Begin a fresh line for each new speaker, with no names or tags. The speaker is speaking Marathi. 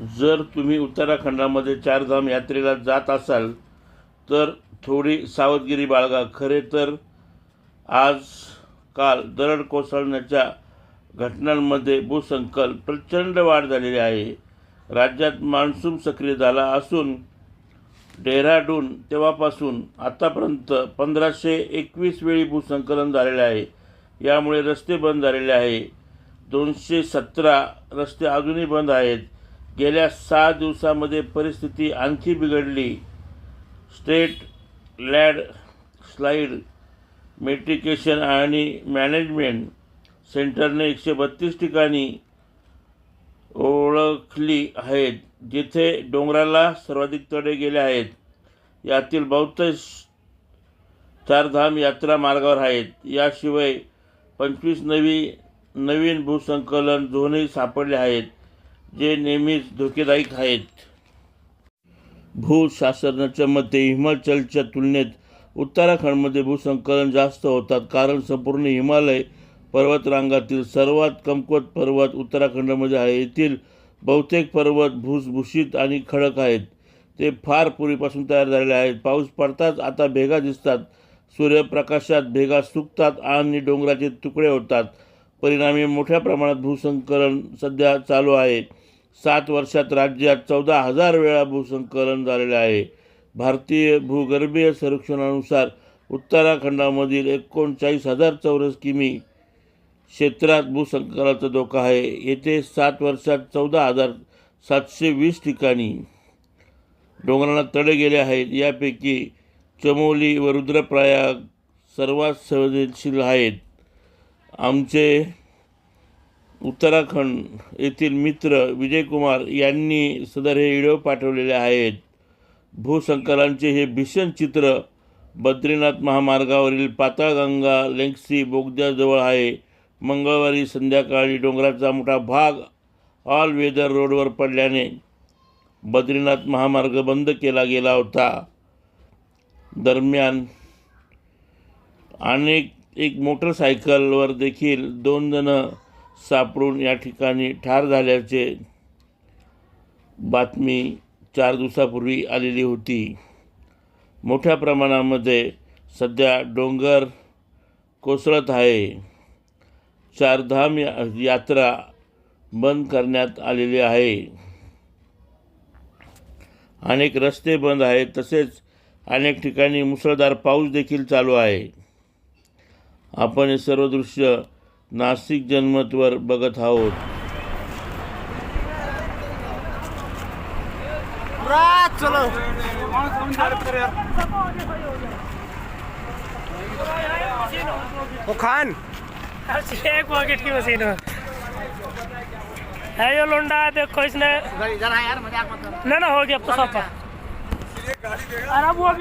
जर तुम्ही उत्तराखंडामध्ये चारधाम यात्रेला जात असाल तर थोडी सावधगिरी बाळगा. खरे तर आज काल दरड कोसळण्याच्या घटनांमध्ये भूसंकल प्रचंड वाढ झालेली आहे. राज्यात मान्सून सक्रिय झाला असून डेहराडून तेव्हापासून आतापर्यंत पंधराशे एकवीस वेळी भूसंकलन झालेले आहे. यामुळे रस्ते बंद झालेले आहे. दोनशे सतरा रस्ते अजूनही बंद आहेत. गेल्या सहा दिवसामध्ये परिस्थिती आणखी बिघडली. स्टेट लॅड स्लाईड मेट्रिकेशन आणि मॅनेजमेंट सेंटरने एकशे बत्तीस ठिकाणी ओळखली आहेत जिथे डोंगराला सर्वाधिक तडे गेले आहेत. यातील बहुतेक चारधाम यात्रा मार्गावर आहेत. याशिवाय पंचवीस नवी नवीन भूसंकलन झोनही सापडले आहेत. जे नेहमीच धोकेदायक आहेत. भूशास्त्रज्ञाच्या मते हिमाचलच्या तुलनेत उत्तराखंडमध्ये भूसंकलन जास्त होतात कारण संपूर्ण हिमालय पर्वतरांगातील सर्वात कमकुवत पर्वत उत्तराखंडमध्ये आहे. येथील बहुतेक पर्वत भूसभूषित आणि खडक आहेत. ते फार पूर्वीपासून तयार झालेले आहेत. पाऊस पडताच आता भेगा दिसतात. सूर्यप्रकाशात भेगा सुकतात आणि डोंगराचे तुकडे होतात. परिणामी मोठ्या प्रमाणात भूसंकलन सध्या चालू आहे. सात वर्षात राज्यात चौदा हजार वेळा भूसंकलन झालेले आहे. भारतीय भूगर्भीय सर्वेक्षणानुसार उत्तराखंडामधील एकोणचाळीस हजार चौरस किमी क्षेत्रात भूसंकलाचा धोका आहे. येथे सात वर्षात चौदा हजार सातशे वीस ठिकाणी डोंगरांना तडे गेले आहेत. यापैकी चमोली व रुद्रप्रयाग सर्वात संवेदनशील आहेत. आमचे उत्तराखंड येथील मित्र विजयकुमार यांनी सदर हे व्हिडिओ पाठवलेले आहेत. भूसंकलांचे हे भीषण चित्र बद्रीनाथ महामार्गावरील पाताळगंगा लेंगसी बोगद्याजवळ आहे. मंगळवारी संध्याकाळी डोंगराचा मोठा भाग ऑल वेदर रोडवर पडल्याने बद्रीनाथ महामार्ग बंद केला गेला होता. दरम्यान अनेक एक मोटरसायकलवर देखील दोन जणं सापडून या ठिकाणी ठार झाल्याचे बातमी चार दिवसापूर्वी आलेली होती. मोठ्या प्रमाणामध्ये सध्या डोंगर कोसळत आहे. चारधाम या यात्रा बंद करण्यात आलेली आहे. अनेक रस्ते बंद आहेत तसेच अनेक ठिकाणी मुसळधार पाऊस देखील चालू आहे. आपण हे सर्व दृश्य नाशिक जनमतवर बघत आहोत.
खान.
एक पॉकेट की मशीन है। है ये लोंडा देखो इसने
इधर आ यार मजाक मत कर।
ना ना हो गया तो सब अरे वो